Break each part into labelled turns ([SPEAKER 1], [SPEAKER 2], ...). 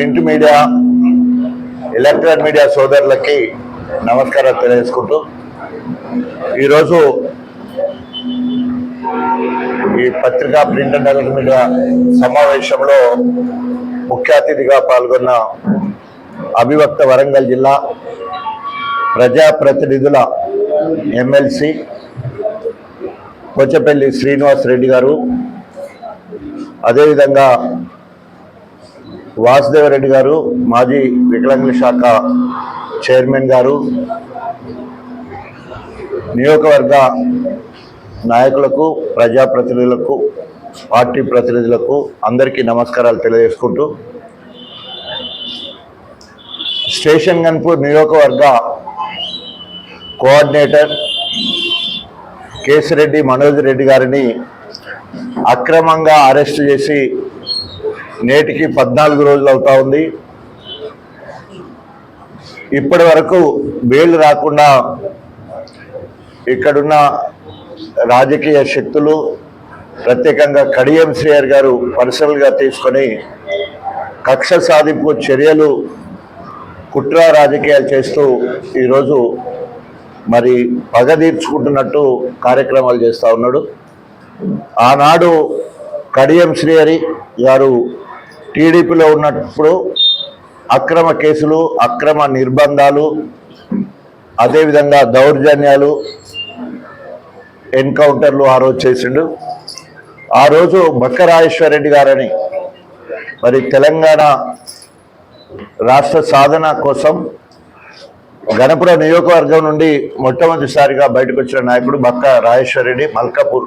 [SPEAKER 1] Print media electronic media సోదరులకి నమస్కారం తెలియజేసుకుంటూ ఈరోజు ఈ పత్రికా ప్రింట్ అండ్ ఎలక్ట్రానిక్ మీడియా సమావేశంలో ముఖ్య అతిథిగా పాల్గొన్న అభివక్త వరంగల్ జిల్లా ప్రజాప్రతినిధుల ఎమ్మెల్సీ కొచ్చపల్లి శ్రీనివాస్ రెడ్డి గారు. అదేవిధంగా వాసుదేవరెడ్డి గారు మాజీ వికలాంగుల శాఖ చైర్మన్ గారు నియోజకవర్గ నాయకులకు ప్రజాప్రతినిధులకు పార్టీ ప్రతినిధులకు అందరికీ నమస్కారాలు తెలియజేసుకుంటూ స్టేషన్ గన్పూర్ నియోజకవర్గ కోఆర్డినేటర్ కేసిరెడ్డి మనోజ్ రెడ్డి గారిని అక్రమంగా అరెస్ట్ చేసి నేటికి పద్నాలుగు రోజులు అవుతా ఉంది. ఇప్పటి వరకు బెయిల్ రాకుండా ఇక్కడున్న రాజకీయ శక్తులు ప్రత్యేకంగా కడియం శ్రేయర్ గారు పర్సనల్గా తీసుకొని కక్ష సాధింపు చర్యలు కుట్ర రాజకీయాలు చేస్తూ ఈరోజు మరి పగ తీర్చుకుంటున్నట్టు కార్యక్రమాలు చేస్తూ ఉన్నాడు. ఆనాడు కడియం శ్రీహరి గారు టీడీపీలో ఉన్నప్పుడు అక్రమ కేసులు అక్రమ నిర్బంధాలు అదేవిధంగా దౌర్జన్యాలు ఎన్కౌంటర్లు ఆ రోజు చేసిండు. ఆ రోజు బక్కరాజేశ్వరరెడ్డి గారని మరి తెలంగాణ రాష్ట్ర సాధన కోసం గణపురం నియోజకవర్గం నుండి మొట్టమొదటిసారిగా బయటకు వచ్చిన నాయకుడు బక్క రాజేశ్వరరెడ్డి మల్కాపూర్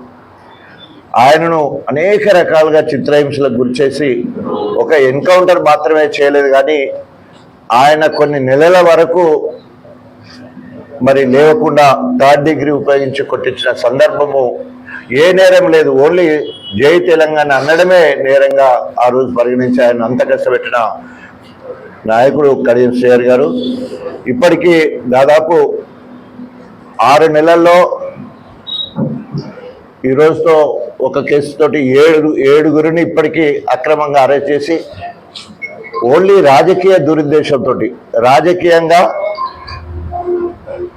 [SPEAKER 1] ఆయనను అనేక రకాలుగా చిత్రహింసలకు గురిచేసి ఒక ఎన్కౌంటర్ మాత్రమే చేయలేదు కానీ ఆయన కొన్ని నెలల వరకు మరి లేవకుండా థర్డ్ డిగ్రీ ఉపయోగించి కొట్టించిన సందర్భము ఏ నేరం లేదు. ఓన్లీ జై తెలంగాణ అనడమే నేరంగా ఆ రోజు పరిగణించి ఆయన అంత కష్టపెట్టిన నాయకుడు కడియం శ్రేయర్ గారు. ఇప్పటికీ దాదాపు ఆరు నెలల్లో ఈ రోజుతో ఒక కేసుతోటి ఏడు ఏడుగురిని ఇప్పటికీ అక్రమంగా అరెస్ట్ చేసి ఓన్లీ రాజకీయ దురుద్దేశంతో రాజకీయంగా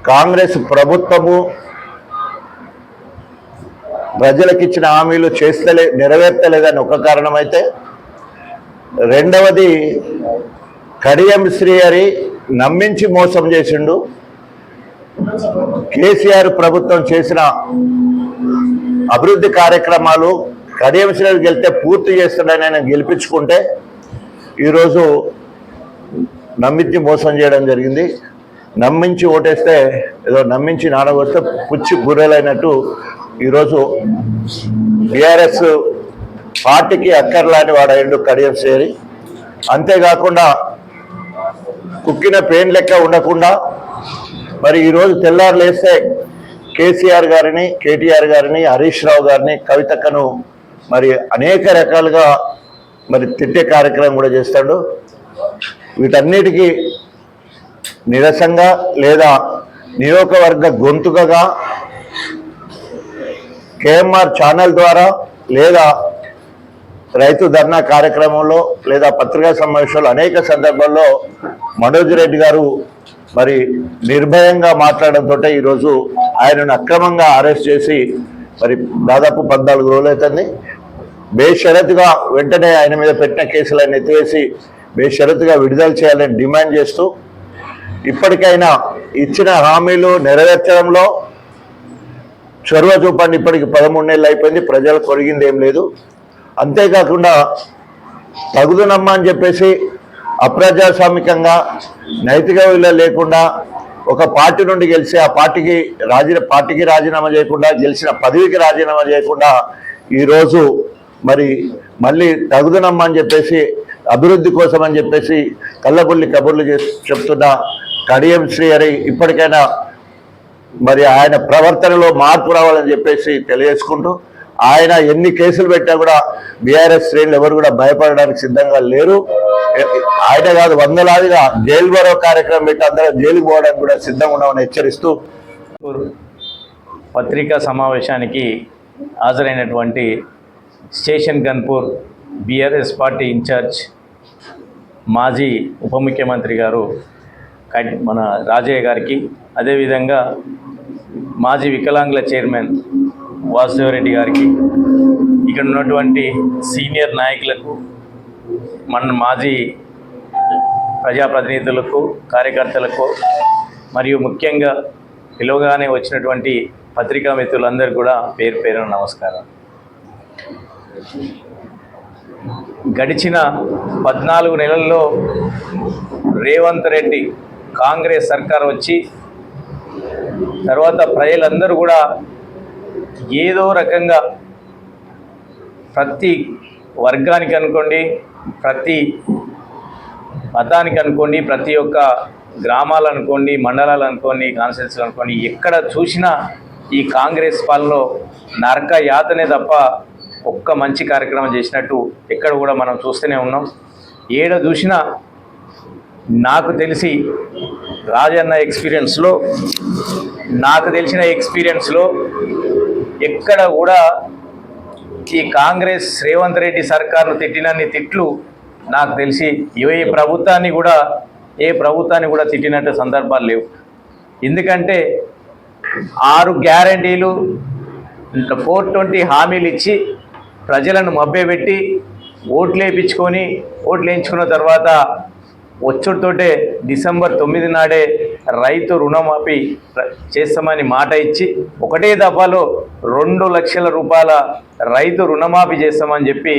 [SPEAKER 1] కాంగ్రెస్ ప్రభుత్వము ప్రజలకు ఇచ్చిన హామీలు చేస్తలే నెరవేర్తలేదని ఒక కారణమైతే రెండవది కడియం శ్రీహరి నమ్మించి మోసం చేసిండు. కేసీఆర్ ప్రభుత్వం చేసిన అభివృద్ధి కార్యక్రమాలు కడియం వెళ్తే పూర్తి చేస్తాడని ఆయన గెలిపించుకుంటే ఈరోజు నమ్మించి మోసం చేయడం జరిగింది. నమ్మించి ఓటేస్తే ఏదో నమ్మించి నానగొస్తే పుచ్చి గుర్రెలైనట్టు ఈరోజు బీఆర్ఎస్ పార్టీకి అక్కర్లాని వాడైండు కడియం సేరి అంతేకాకుండా కుక్కిన పెయిన్ లెక్క ఉండకుండా మరి ఈరోజు తెల్లారులేస్తే కేసీఆర్ గారిని కేటీఆర్ గారిని హరీష్ రావు గారిని కవితక్కను మరి అనేక రకాలుగా మరి తిట్టే కార్యక్రమం కూడా చేస్తాడు. వీటన్నిటికీ నిరసంగా లేదా నియోజకవర్గ గొంతుకగా కేఎంఆర్ ఛానల్ ద్వారా లేదా రైతు ధర్నా కార్యక్రమంలో లేదా పత్రికా సమావేశంలో అనేక సందర్భాల్లో మనోజ్ రెడ్డి గారు మరి నిర్భయంగా మాట్లాడడంతో ఈరోజు ఆయనను అక్రమంగా అరెస్ట్ చేసి మరి దాదాపు పద్నాలుగు రోజులు అవుతుంది బేషరతుగా వెంటనే ఆయన మీద పెట్టిన కేసులన్నీ ఎత్తివేసి బేషరతుగా విడుదల చేయాలని డిమాండ్ చేస్తూ ఇప్పటికైనా ఇచ్చిన హామీలు నెరవేర్చడంలో చొరవ చూపండి. ఇప్పటికి పదమూడు నెలలు అయిపోయింది. ప్రజలు కొరిగింది ఏం లేదు. అంతేకాకుండా తగుదునమ్మా అని చెప్పేసి అప్రజాస్వామికంగా నైతిక విలువ లేకుండా ఒక పార్టీ నుండి గెలిచి ఆ పార్టీకి రాజీ పార్టీకి రాజీనామా చేయకుండా గెలిచిన పదవికి రాజీనామా చేయకుండా ఈరోజు మరి మళ్ళీ తగుదునమ్మా అని చెప్పేసి అభివృద్ధి కోసం అని చెప్పేసి కళ్ళబుల్లి కబుర్లు చెప్తున్న కడియం శ్రీహరి ఇప్పటికైనా మరి ఆయన ప్రవర్తనలో మార్పు రావాలని చెప్పేసి తెలియజేసుకుంటూ ఆయన ఎన్ని కేసులు పెట్టినా కూడా బీఆర్ఎస్ శ్రేణులు ఎవరు కూడా భయపడడానికి సిద్ధంగా లేరు. ఆయన కాదు వందలాదిగా జైలు బరో కార్యక్రమం పెట్టి అందరూ జైలుకు పోవడానికి కూడా సిద్ధంగా ఉన్నామని హెచ్చరిస్తూ
[SPEAKER 2] పత్రికా సమావేశానికి హాజరైనటువంటి station Ghanpur BRS party incharge మాజీ ఉప ముఖ్యమంత్రి గారు మన రాజయ్య గారికి అదేవిధంగా మాజీ వికలాంగుల చైర్మన్ వాసుదేవరెడ్డి గారికి ఇక్కడ ఉన్నటువంటి సీనియర్ నాయకులకు మన మాజీ ప్రజాప్రతినిధులకు కార్యకర్తలకు మరియు ముఖ్యంగా పిలువగానే వచ్చినటువంటి పత్రికా మిత్రులందరూ కూడా పేరు పేరున నమస్కారం. గడిచిన పద్నాలుగు నెలల్లో రేవంత్ రెడ్డి కాంగ్రెస్ సర్కార్ వచ్చి తర్వాత ప్రజలందరూ కూడా ఏదో రకంగా ప్రతి వర్గానికి అనుకోండి ప్రతి మతానికి అనుకోండి ప్రతి ఒక్క గ్రామాలు అనుకోండి మండలాలు అనుకోండి కాన్స్టిట్యూన్సీలు అనుకోండి ఎక్కడ చూసినా ఈ కాంగ్రెస్ పాలనలో నరక యాతనే తప్ప ఒక్క మంచి కార్యక్రమం చేసినట్టు ఎక్కడ కూడా మనం చూస్తూనే ఉన్నాం. ఏడ చూసినా నాకు తెలిసి రాజన్న ఎక్స్పీరియన్స్లో నాకు తెలిసిన ఎక్స్పీరియన్స్లో ఎక్కడ కూడా ఈ కాంగ్రెస్ రేవంత్ రెడ్డి సర్కార్ను తిట్టినన్ని తిట్లు నాకు తెలిసి ఏ ప్రభుత్వాన్ని కూడా ఏ ప్రభుత్వాన్ని కూడా తిట్టినట్టు సందర్భాలు లేవు. ఎందుకంటే ఆరు గ్యారంటీలు ఫోర్ ట్వంటీ హామీలు ఇచ్చి ప్రజలను మభ్యపెట్టి ఓట్లు వేయించుకొని ఓట్లు వేయించుకున్న తర్వాత వచ్చుడితోటే డిసెంబర్ తొమ్మిది నాడే రైతు రుణమాఫీ చేస్తామని మాట ఇచ్చి ఒకటే దఫాలో రెండు లక్షల రూపాయల రైతు రుణమాఫీ చేస్తామని చెప్పి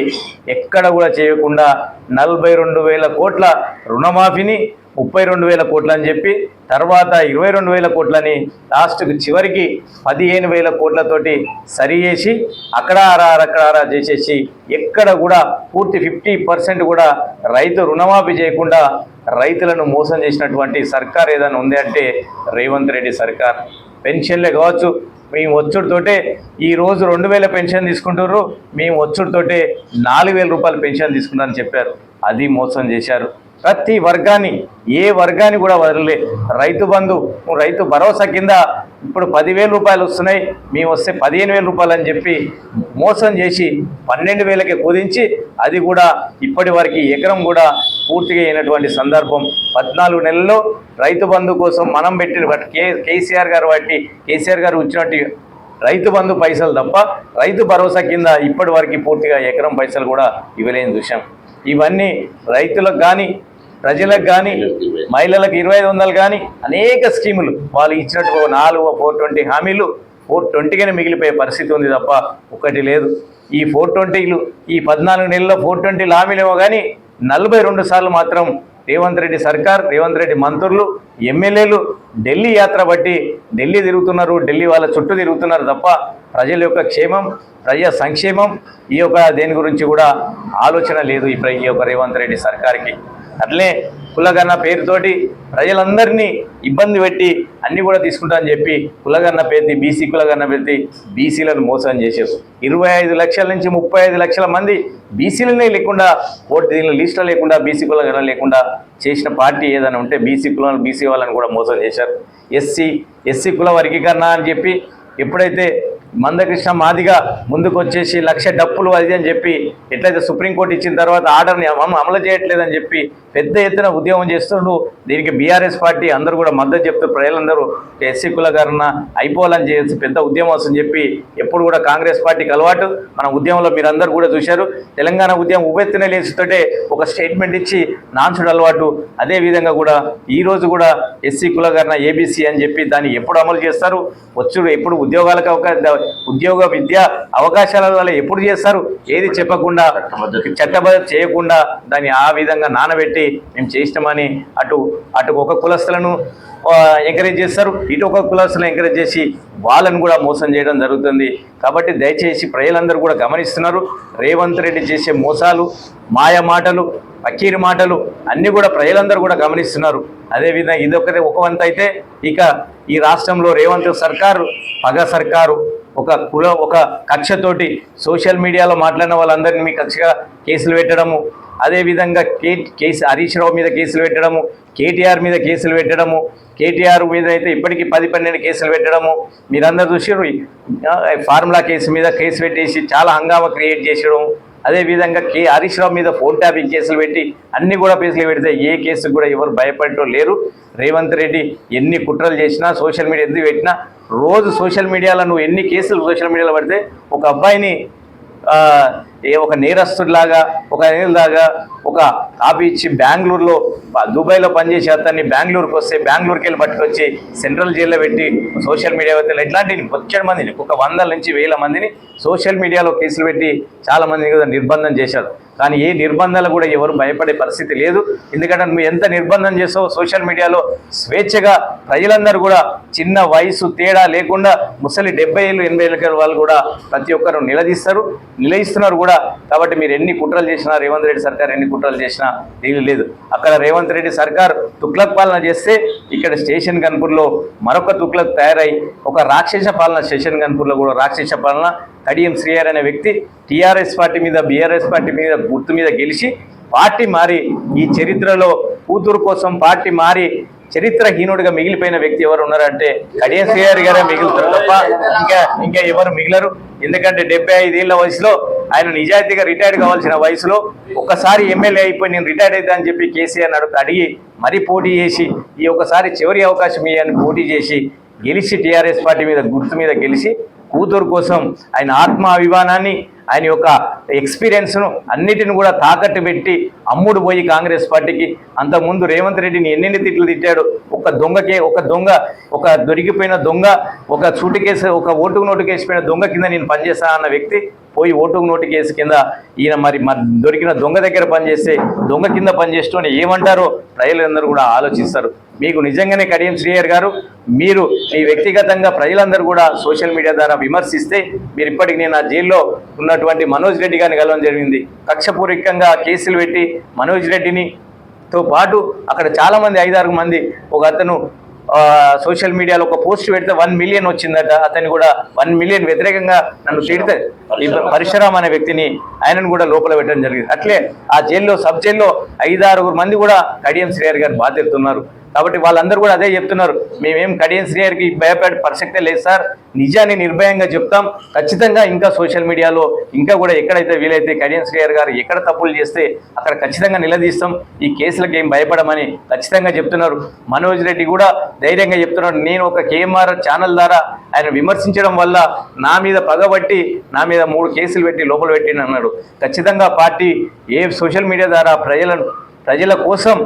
[SPEAKER 2] ఎక్కడ కూడా చేయకుండా నలభై రెండు వేల కోట్ల రుణమాఫీని ముప్పై రెండు వేల కోట్లు అని చెప్పి తర్వాత ఇరవై రెండు వేల కోట్లని లాస్ట్కి చివరికి పదిహేను వేల కోట్లతోటి సరి చేసి అక్కడ అక్కడారా చేసేసి ఎక్కడ కూడా పూర్తి ఫిఫ్టీ పర్సెంట్ కూడా రైతు రుణమాఫీ చేయకుండా రైతులను మోసం చేసినటువంటి సర్కార్ ఏదైనా ఉంది అంటే రేవంత్ రెడ్డి సర్కార్. పెన్షన్లే కావచ్చు మేము వచ్చుడితోటే ఈరోజు రెండు వేల పెన్షన్ తీసుకుంటున్నారు మేము వచ్చుడితోటే నాలుగు వేల రూపాయల పెన్షన్ తీసుకున్నారని చెప్పారు. అది మోసం చేశారు. ప్రతి వర్గాన్ని ఏ వర్గాన్ని కూడా వదలలే రైతు బంధు రైతు భరోసా కింద ఇప్పుడు పదివేల రూపాయలు వస్తున్నాయి మేము వస్తే పదిహేను వేల రూపాయలు అని చెప్పి మోసం చేసి పన్నెండు వేలకి కుదించి అది కూడా ఇప్పటి వరకు ఎకరం కూడా పూర్తిగా అయినటువంటి సందర్భం. పద్నాలుగు నెలల్లో రైతు బంధు కోసం మనం పెట్టిన కే కేసీఆర్ గారు బట్టి కేసీఆర్ గారు ఇచ్చినట్టు రైతు బంధు పైసలు తప్ప రైతు భరోసా కింద ఇప్పటి వరకు పూర్తిగా ఎకరం పైసలు కూడా ఇవ్వలేని దృశ్యం. ఇవన్నీ రైతులకు కానీ ప్రజలకు కానీ మహిళలకు ఇరవై ఐదు వందలు కానీ అనేక స్కీములు. వాళ్ళు ఇచ్చినట్టు నాలుగు ఫోర్ ట్వంటీ హామీలు ఫోర్ ట్వంటీగానే మిగిలిపోయే పరిస్థితి ఉంది తప్ప ఒకటి లేదు. ఈ ఫోర్ ట్వంటీలు ఈ పద్నాలుగు నెలల్లో ఫోర్ ట్వంటీలు హామీలేమో కానీ నలభై రెండు సార్లు మాత్రం రేవంత్ రెడ్డి సర్కార్ రేవంత్ రెడ్డి మంత్రులు ఎమ్మెల్యేలు ఢిల్లీ యాత్ర బట్టి ఢిల్లీ తిరుగుతున్నారు ఢిల్లీ వాళ్ళ చుట్టూ తిరుగుతున్నారు తప్ప ప్రజల యొక్క క్షేమం ప్రజా సంక్షేమం ఈ యొక్క దేని గురించి కూడా ఆలోచన లేదు ఈ ప్ర- ఈ యొక్క రేవంత్ రెడ్డి సర్కార్కి. అట్లే కులగన్న పేరుతోటి ప్రజలందరినీ ఇబ్బంది పెట్టి అన్ని కూడా తీసుకుంటా అని చెప్పి కులగన్న పేరుతి బీసీ కులగన్న పెట్టి బీసీలను మోసం చేశారు. ఇరవై ఐదు లక్షల నుంచి ముప్పై ఐదు లక్షల మంది బీసీలనే లేకుండా ఓటు దీనిలో లిస్టులో లేకుండా బీసీ కులగన్న లేకుండా చేసిన పార్టీ ఏదైనా ఉంటే బీసీ కులం బీసీ వాళ్ళని కూడా మోసం చేశారు. ఎస్సీ ఎస్సీ కుల వర్గీకరణ అని చెప్పి ఎప్పుడైతే మందకృష్ణ మాదిగా ముందుకు వచ్చేసి లక్ష డప్పులు అది అని చెప్పి ఎట్లయితే సుప్రీంకోర్టు ఇచ్చిన తర్వాత ఆర్డర్ని అమలు చేయట్లేదని చెప్పి పెద్ద ఎత్తున ఉద్యమం చేస్తుండు. దీనికి బీఆర్ఎస్ పార్టీ అందరూ కూడా మద్దతు చెప్తూ ప్రజలందరూ ఎస్సీ కులకరణ అయిపోవాలని చేసి పెద్ద ఉద్యమం వస్తుందని చెప్పి ఎప్పుడు కూడా కాంగ్రెస్ పార్టీకి అలవాటు. మన ఉద్యమంలో మీరందరూ కూడా చూశారు. తెలంగాణ ఉద్యమం ఉవ్వెత్తున లేచుతుంటే ఒక స్టేట్మెంట్ ఇచ్చి నాన్సుడు అలవాటు. అదేవిధంగా కూడా ఈరోజు కూడా ఎస్సీ కులకరణ ఏబీసీ అని చెప్పి దాన్ని ఎప్పుడు అమలు చేస్తారు? వచ్చు ఎప్పుడు ఉద్యోగాలకు అవకాశం ఉద్యోగ విద్య అవకాశాల వల్ల ఎప్పుడు చేస్తారు? ఏది చెప్పకుండా చట్టబద్ధ చేయకుండా దాన్ని ఆ విధంగా నానబెట్టి మేము చేసినామని అటు అటు ఒక కులస్తులను ఎంకరేజ్ చేస్తారు. ఇటు ఒక కులస్తులను ఎంకరేజ్ చేసి వాళ్ళని కూడా మోసం చేయడం జరుగుతుంది. కాబట్టి దయచేసి ప్రజలందరూ కూడా గమనిస్తున్నారు. రేవంత్ రెడ్డి చేసే మోసాలు మాయ మాటలు పకీరు మాటలు అన్నీ కూడా ప్రజలందరూ కూడా గమనిస్తున్నారు. అదేవిధంగా ఇదొకటి ఒక వంతు అయితే ఇక ఈ రాష్ట్రంలో రేవంత్ సర్కారు పగ సర్కారు ఒక కుల ఒక కక్షతోటి సోషల్ మీడియాలో మాట్లాడిన వాళ్ళందరినీ మీ కక్షగా కేసులు పెట్టడము అదేవిధంగా కే కేసు హరీష్ రావు మీద కేసులు పెట్టడము కేటీఆర్ మీద కేసులు పెట్టడము కేటీఆర్ మీద అయితే ఇప్పటికీ పది పన్నెండు కేసులు పెట్టడము. మీరందరూ చూసారు ఫార్ములా కేసు మీద కేసు పెట్టేసి చాలా హంగామా క్రియేట్ చేసడం అదేవిధంగా కే హరీష్ రావు మీద ఫోన్ ట్యాపింగ్ కేసులు పెట్టి అన్ని కూడా కేసులు పెడితే ఏ కేసు కూడా ఎవరు భయపడటం లేరు. రేవంత్ రెడ్డి ఎన్ని కుట్రలు చేసినా సోషల్ మీడియా ఎందుకు పెట్టినా రోజు సోషల్ మీడియాలో నువ్వు ఎన్ని కేసులు సోషల్ మీడియాలో పడితే ఒక అబ్బాయిని ఏ ఒక నేరస్తుడిలాగా ఒక నేరలాగా ఒక కాపీ ఇచ్చి బెంగళూరులో దుబాయ్లో పనిచేసే అతన్ని బెంగళూరుకి వస్తే బెంగళూరుకి వెళ్ళి పట్టుకొచ్చి సెంట్రల్ జైల్లో పెట్టి సోషల్ మీడియా వ్యక్తులు ఇట్లాంటి వచ్చే మందిని ఒక వందల నుంచి వేల మందిని సోషల్ మీడియాలో కేసులు పెట్టి చాలామందిని కూడా నిర్బంధం చేశారు. కానీ ఏ నిర్బంధాలు కూడా ఎవరు భయపడే పరిస్థితి లేదు. ఎందుకంటే నువ్వు ఎంత నిర్బంధం చేస్తావో సోషల్ మీడియాలో స్వేచ్ఛగా ప్రజలందరూ కూడా చిన్న వయసు తేడా లేకుండా ముసలి డెబ్బై ఏళ్ళు ఎనభై ఏళ్ళ వాళ్ళు కూడా ప్రతి ఒక్కరు నిలదీస్తారు. నిలయిస్తున్నారు కూడా కాబట్టి మీరు ఎన్ని కుట్రలు చేసినా రేవంత్ రెడ్డి సర్కార్ ఎన్ని కుట్రలు చేసినా దీని లేదు. అక్కడ రేవంత్ రెడ్డి సర్కార్ తుక్లక్ పాలన చేస్తే ఇక్కడ స్టేషన్ కన్పూర్లో మరొక తుక్లక్ తయారై ఒక రాక్షస పాలన స్టేషన్ కన్పూర్లో కూడా రాక్షస పాలన కడియం శ్రీఆర్ అనే వ్యక్తి టీఆర్ఎస్ పార్టీ మీద బీఆర్ఎస్ పార్టీ మీద గుర్తు మీద గెలిచి పార్టీ మారి ఈ చరిత్రలో కూతురు కోసం పార్టీ మారి చరిత్రహీనుడిగా మిగిలిపోయిన వ్యక్తి ఎవరు ఉన్నారంటే కడియం గారే మిగులుతారు తప్ప ఇంకా ఇంకా ఎవరు మిగిలరు? ఎందుకంటే డెబ్బై ఐదేళ్ళ వయసులో ఆయన నిజాయితీగా రిటైర్డ్ కావాల్సిన వయసులో ఒక్కసారి ఎమ్మెల్యే అయిపోయి నేను రిటైర్డ్ అవుతా అని చెప్పి కేసీఆర్ అడుగు అడిగి మరీ పోటీ చేసి ఈ ఒకసారి చివరి అవకాశం ఇవ్వని పోటీ చేసి గెలిచి టీఆర్ఎస్ పార్టీ మీద గుర్తు మీద గెలిచి కూతురు కోసం ఆయన ఆత్మ అభిమానాన్ని ఆయన యొక్క ఎక్స్పీరియన్స్ను అన్నిటిని కూడా తాకట్టు పెట్టి అమ్ముడు పోయి కాంగ్రెస్ పార్టీకి అంతకుముందు రేవంత్ రెడ్డిని ఎన్నెన్ని తిట్లు తిట్టాడు? ఒక దొంగకే ఒక దొంగ ఒక దొరికిపోయిన దొంగ ఒక సూటు కేసు ఒక ఓటుకు నోటుకేసిపోయిన దొంగ కింద నేను పనిచేస్తా అన్న వ్యక్తి పోయి ఓటుకు నోటు కేసు కింద ఈయన మరి మరి దొరికిన దొంగ దగ్గర పనిచేస్తే దొంగ కింద పనిచేస్తూనే ఏమంటారో ప్రజలందరూ కూడా ఆలోచిస్తారు. మీకు నిజంగానే కడియం శ్రీయర్ గారు మీరు మీ వ్యక్తిగతంగా ప్రజలందరూ కూడా సోషల్ మీడియా ద్వారా విమర్శిస్తే మీరు ఇప్పటికి నేను ఆ జైల్లో ఉన్నటువంటి మనోజ్ రెడ్డి గారిని కలవడం జరిగింది. కక్షపూర్వకంగా కేసులు పెట్టి మనోజ్ రెడ్డిని తో పాటు అక్కడ చాలా మంది ఐదారు మంది ఒక అతను ఆ, సోషల్ మీడియాలో ఒక పోస్ట్ పెడితే వన్ మిలియన్ వచ్చిందట. అతన్ని కూడా వన్ మిలియన్ వ్యతిరేకంగా నన్ను తిడితే. పరశురామ్. అనే వ్యక్తిని ఆయనను కూడా లోపల పెట్టడం జరిగింది. అట్లే ఆ జైల్లో సబ్ జైల్లో ఐదారుగురు మంది కూడా కడియం శ్రీహరి గారు బాధ్యతున్నారు కాబట్టి వాళ్ళందరూ కూడా అదే చెప్తున్నారు. మేమేం కడియం గారికి భయపడే ప్రసక్తే లేదు సార్. నిజాన్ని నిర్భయంగా చెప్తాం. ఖచ్చితంగా ఇంకా సోషల్ మీడియాలో ఇంకా కూడా ఎక్కడైతే వీలైతే కడియం శ్రీహర్ గారు ఎక్కడ తప్పులు చేస్తే అక్కడ ఖచ్చితంగా నిలదీస్తాం. ఈ కేసులకు ఏం భయపడమని ఖచ్చితంగా చెప్తున్నారు. మనోజ్ రెడ్డి కూడా ధైర్యంగా చెప్తున్నాడు. నేను ఒక కేఎంఆర్ ఛానల్ ద్వారా ఆయన విమర్శించడం వల్ల నా మీద పగబట్టి నా మీద మూడు కేసులు పెట్టి లోపల పెట్టిన అన్నాడు. ఖచ్చితంగా పార్టీ ఏ సోషల్ మీడియా ద్వారా ప్రజలను ప్రజల కోసం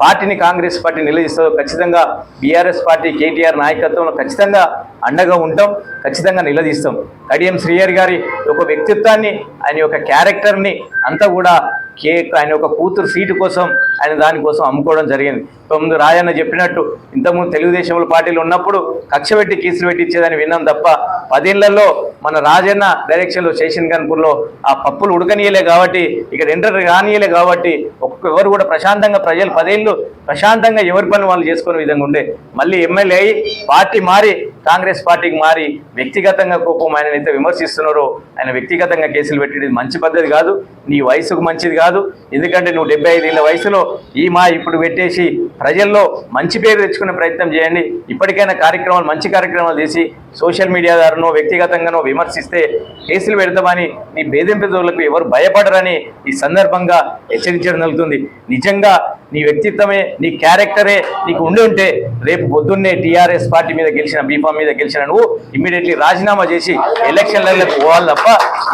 [SPEAKER 2] పార్టీని కాంగ్రెస్ పార్టీ నిలదీస్తుందో ఖచ్చితంగా బీఆర్ఎస్ పార్టీ కేటీఆర్ నాయకత్వంలో ఖచ్చితంగా అండగా ఉంటాం ఖచ్చితంగా నిలదీస్తాం. కడియం శ్రీయర్ గారి యొక్క వ్యక్తిత్వాన్ని ఆయన యొక్క క్యారెక్టర్ని అంతా కూడా కే ఆయన యొక్క కూతురు సీటు కోసం ఆయన దానికోసం అమ్ముకోవడం జరిగింది. తొమ్మిది రాజన్న చెప్పినట్టు ఇంతకుముందు తెలుగుదేశంలో పార్టీలు ఉన్నప్పుడు కక్ష పెట్టి కేసులు పెట్టి ఇచ్చేదని విన్నాం తప్ప పదేళ్ళలో మన రాజన్న డైరెక్షన్లో శేషన్ కన్పూర్లో ఆ పప్పులు ఉడకనీయలే కాబట్టి ఇక్కడ ఎంటర్ కానీయలే కాబట్టి ఒక్కొక్కరు కూడా ప్రశాంతంగా ప్రజలు పదేళ్ళు ప్రశాంతంగా ఎవరి పని వాళ్ళు చేసుకునే విధంగా ఉండే. మళ్ళీ ఎమ్మెల్యే అయ్యి పార్టీ మారి కాంగ్రెస్ పార్టీకి మారి వ్యక్తిగతంగా కోపం ఆయన అయితే విమర్శిస్తున్నారో ఆయన వ్యక్తిగతంగా కేసులు పెట్టేది మంచి పద్ధతి కాదు నీ వయసుకు మంచిది కాదు ఎందుకంటే నువ్వు డెబ్బై ఐదేళ్ళ వయసులో ఈ మా ఇప్పుడు పెట్టేసి ప్రజల్లో మంచి పేరు తెచ్చుకునే ప్రయత్నం చేయండి. ఇప్పటికైనా కార్యక్రమాలు మంచి కార్యక్రమాలు చేసి సోషల్ మీడియా ద్వారానో వ్యక్తిగతంగానో విమర్శిస్తే కేసులు పెడతామని నీ బేదింపులకు ఎవరు భయపడరని ఈ సందర్భంగా హెచ్చరించడం జరుగుతుంది. నిజంగా నీ వ్యక్తిత్వమే నీ క్యారెక్టరే నీకు ఉండి ఉంటే రేపు పొద్దున్నే టీఆర్ఎస్ పార్టీ మీద గెలిచిన బీఫామ్ మీద గెలిచిన నువ్వు ఇమ్మీడియట్లీ రాజీనామా చేసి ఎలక్షన్లకు పోవాలి తప్ప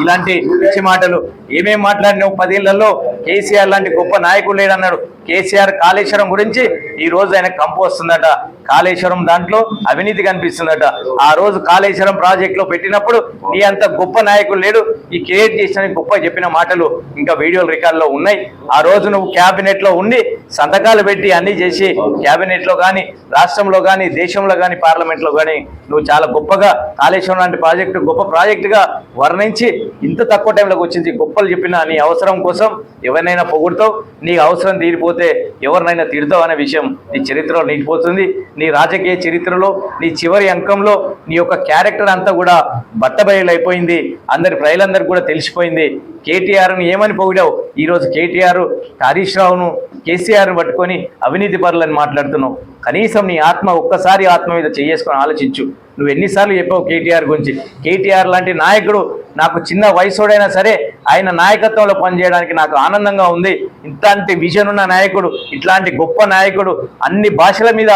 [SPEAKER 2] ఇలాంటి పిచ్చి మాటలు ఏమేం మాట్లాడినావు పదేళ్ళలో? కేసీఆర్ లాంటి గొప్ప నాయకుడు లేడన్నాడు. కేసీఆర్ కాళేశ్వరం గురించి ఈ రోజు ఆయన కంపు వస్తుందట. కాళేశ్వరం దాంట్లో అవినీతి కనిపిస్తుందట. ఆ రోజు కాళేశ్వరం ప్రాజెక్ట్లో పెట్టినప్పుడు నీ అంత గొప్ప నాయకులు లేడు. ఈ క్రియేట్ చేసిన గొప్ప చెప్పిన మాటలు ఇంకా వీడియోలు రికార్డులో ఉన్నాయి. ఆ రోజు నువ్వు క్యాబినెట్లో ఉండి సంతకాలు పెట్టి అన్ని చేసి క్యాబినెట్లో కానీ రాష్ట్రంలో కానీ దేశంలో కానీ పార్లమెంట్లో కానీ నువ్వు చాలా గొప్పగా కాళేశ్వరం లాంటి ప్రాజెక్టు గొప్ప ప్రాజెక్టుగా వర్ణించి ఇంత తక్కువ టైంలోకి వచ్చింది. గొప్పలు చెప్పిన నీ అవసరం కోసం ఎవరినైనా పొగుడుతావు. నీ అవసరం తీరిపోతే ఎవరినైనా తిడతావు అనే విషయం నీ చరిత్రలో నిలిచిపోతుంది. నీ రాజకీయ చరిత్రలో నీ చివరి అంకంలో నీ యొక్క క్యారెక్టర్ అంతా కూడా బట్టబయలైపోయింది. అయిపోయింది అందరి ప్రజలందరికీ కూడా తెలిసిపోయింది. కేటీఆర్ని ఏమని పొగిడావు? ఈరోజు కేటీఆర్ హరీష్ రావును కేసీఆర్ను పట్టుకొని అవినీతి పరులని మాట్లాడుతున్నావు. కనీసం నీ ఆత్మ ఒక్కసారి ఆత్మ మీద చేసుకొని ఆలోచించు. నువ్వు ఎన్నిసార్లు చెప్పావు కేటీఆర్ గురించి. కేటీఆర్ లాంటి నాయకుడు నాకు చిన్న వయసుడైనా సరే ఆయన నాయకత్వంలో పనిచేయడానికి నాకు ఆనందంగా ఉంది. ఇట్లాంటి విజన్ ఉన్న నాయకుడు ఇట్లాంటి గొప్ప నాయకుడు అన్ని భాషల మీద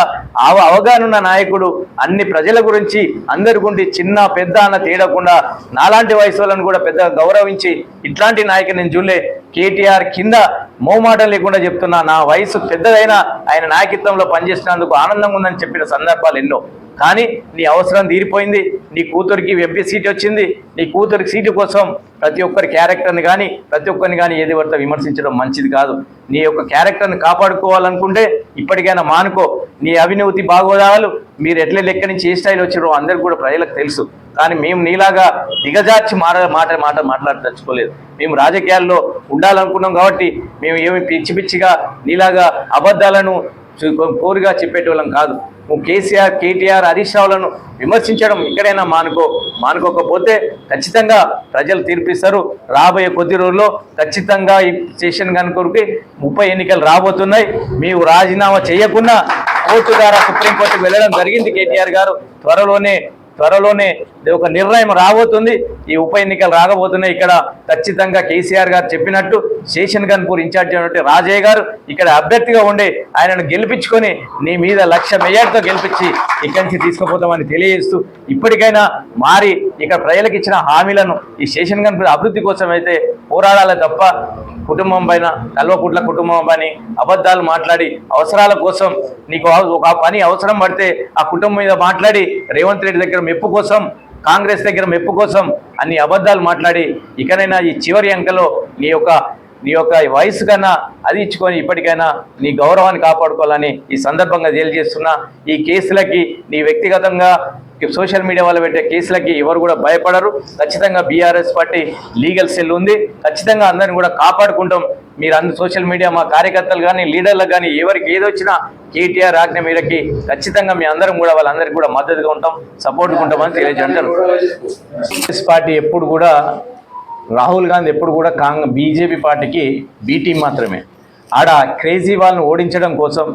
[SPEAKER 2] అవ అవగాహన ఉన్న నాయకుడు అన్ని ప్రజల గురించి అందరి గుండి చిన్న పెద్ద అన్న తేడకుండా నాలాంటి వయసు వాళ్ళని కూడా పెద్దగా గౌరవించి ఇట్లాంటి నాయకుని నేను చూడలే. కేటీఆర్ కింద మోమాటం లేకుండా చెప్తున్నా నా వయసు పెద్దదైనా ఆయన నాయకత్వంలో పనిచేసినందుకు ఆనందంగా ఉందని చెప్పిన సందర్భాలు ఎన్నో. కానీ నీ అవసరం తీరిపోయింది నీ కూతురికి ఎంపీ సీట్ వచ్చింది నీ కూతురికి సీటు కోసం ప్రతి ఒక్కరి క్యారెక్టర్ని కానీ ప్రతి ఒక్కరిని కానీ ఏది పడితే విమర్శించడం మంచిది కాదు. నీ యొక్క క్యారెక్టర్ని కాపాడుకోవాలనుకుంటే ఇప్పటికైనా మానుకో. నీ అవినీతి బాగోదాలు మీరు ఎట్ల లెక్క నుంచి ఏ స్టైల్ వచ్చారో అందరికి కూడా ప్రజలకు తెలుసు. కానీ మేము నీలాగా దిగజార్చి మాట మాట మాట మాట్లాడదలుచుకోలేదు. మేము రాజకీయాల్లో ఉండాలనుకున్నాం కాబట్టి మేము ఏమి పిచ్చి పిచ్చిగా నీలాగా అబద్ధాలను కోరుగా చెప్పేటోళ్ళం కాదు. నువ్వు కేసీఆర్ కేటీఆర్ హరీష్ రావులను విమర్శించడం ఎక్కడైనా మానుకో మానుకోకపోతే ఖచ్చితంగా ప్రజలు తీర్పిస్తారు. రాబోయే కొద్ది రోజుల్లో ఖచ్చితంగా ఈ సెషన్ కనుకొరికి ముప్పై ఎన్నికలు రాబోతున్నాయి. మీరు రాజీనామా చేయకుండా కోర్టు ద్వారా సుప్రీంకోర్టుకు వెళ్ళడం జరిగింది కేటీఆర్ గారు. త్వరలోనే త్వరలోనే ఒక నిర్ణయం రాబోతుంది. ఈ ఉప ఎన్నికలు రాకపోతున్నాయి ఇక్కడ ఖచ్చితంగా కేసీఆర్ గారు చెప్పినట్టు శేషన్ గన్పూర్ ఇన్ఛార్జ్ అయినటువంటి రాజయ్య గారు ఇక్కడ అభ్యర్థిగా ఉండే ఆయనను గెలిపించుకొని నీ మీద లక్ష మెజార్టీతో గెలిపించి ఇక్కడి నుంచి తీసుకుపోతామని తెలియజేస్తూ ఇప్పటికైనా మారి ఇక్కడ ప్రజలకు ఇచ్చిన హామీలను ఈ శేషన్ గన్పూర్ అభివృద్ధి కోసం అయితే పోరాడాలి తప్ప కుటుంబం పైన కల్వకుట్ల కుటుంబం పని అబద్ధాలు మాట్లాడి అవసరాల కోసం నీకు ఒక పని అవసరం పడితే ఆ కుటుంబం మీద మాట్లాడి రేవంత్ రెడ్డి దగ్గర మెప్పు కోసం కాంగ్రెస్ దగ్గర మెప్పు కోసం అన్ని అబద్ధాలు మాట్లాడి ఇకనైనా ఈ చివరి అంకలో నీ యొక్క నీ యొక్క వయసు కన్నా అది ఇచ్చుకొని ఇప్పటికైనా నీ గౌరవాన్ని కాపాడుకోవాలని ఈ సందర్భంగా తెలియజేస్తున్నా. ఈ కేసులకి నీ వ్యక్తిగతంగా సోషల్ మీడియా వాళ్ళు పెట్టే కేసులకి ఎవరు కూడా భయపడరు. ఖచ్చితంగా బీఆర్ఎస్ పార్టీ లీగల్ సెల్ ఉంది. ఖచ్చితంగా అందరిని కూడా కాపాడుకుంటాం. మీరు అందరు సోషల్ మీడియా మా కార్యకర్తలు కానీ లీడర్లకు కానీ ఎవరికి ఏదొచ్చినా కేటీఆర్ ఆజ్ఞ మీదకి ఖచ్చితంగా మీ అందరం కూడా వాళ్ళందరికీ కూడా మద్దతుగా ఉంటాం. సపోర్ట్గా ఉంటామని తెలియజేయంటారు కాంగ్రెస్ పార్టీ ఎప్పుడు కూడా రాహుల్ గాంధీ ఎప్పుడు కూడా కాంగ్రెస్ బీజేపీ పార్టీకి బీటీ మాత్రమే. ఆడ క్రేజీ వాళ్ళని ఓడించడం కోసం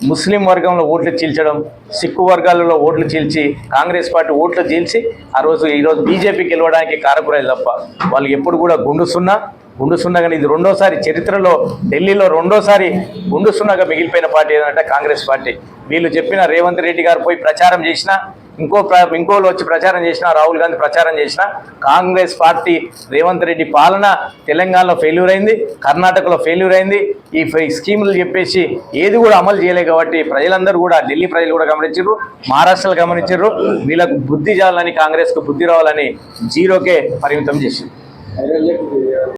[SPEAKER 2] ముస్లిం వర్గంలో ఓట్లు చీల్చడం సిక్కు వర్గాలలో ఓట్లు చీల్చి కాంగ్రెస్ పార్టీ ఓట్లు చీల్చి ఆ రోజు ఈరోజు బీజేపీ గెలవడానికి కారకురాలు తప్ప వాళ్ళు ఎప్పుడు కూడా గుండు సున్నా గుండు సున్నగా ఇది రెండోసారి చరిత్రలో ఢిల్లీలో రెండోసారి గుండు సున్నగా మిగిలిపోయిన పార్టీ ఏంటంటే కాంగ్రెస్ పార్టీ. వీళ్ళు చెప్పిన రేవంత్ రెడ్డి గారు పోయి ప్రచారం చేసినా ఇంకో ప్ర- ఇంకోళ్ళు వచ్చి ప్రచారం చేసినా రాహుల్ గాంధీ ప్రచారం చేసిన కాంగ్రెస్ పార్టీ రేవంత్ రెడ్డి పాలన తెలంగాణలో ఫెయిల్యూర్ అయింది కర్ణాటకలో ఫెయిల్యూర్ అయింది. ఈ స్కీములు చెప్పేసి ఏది కూడా అమలు చేయలేదు కాబట్టి ప్రజలందరూ కూడా ఢిల్లీ ప్రజలు కూడా గమనించారు మహారాష్ట్రలో గమనించారు వీళ్ళకు బుద్ధి చేయాలని కాంగ్రెస్కు బుద్ధి రావాలని జీరోకే పరిమితం చేసింది.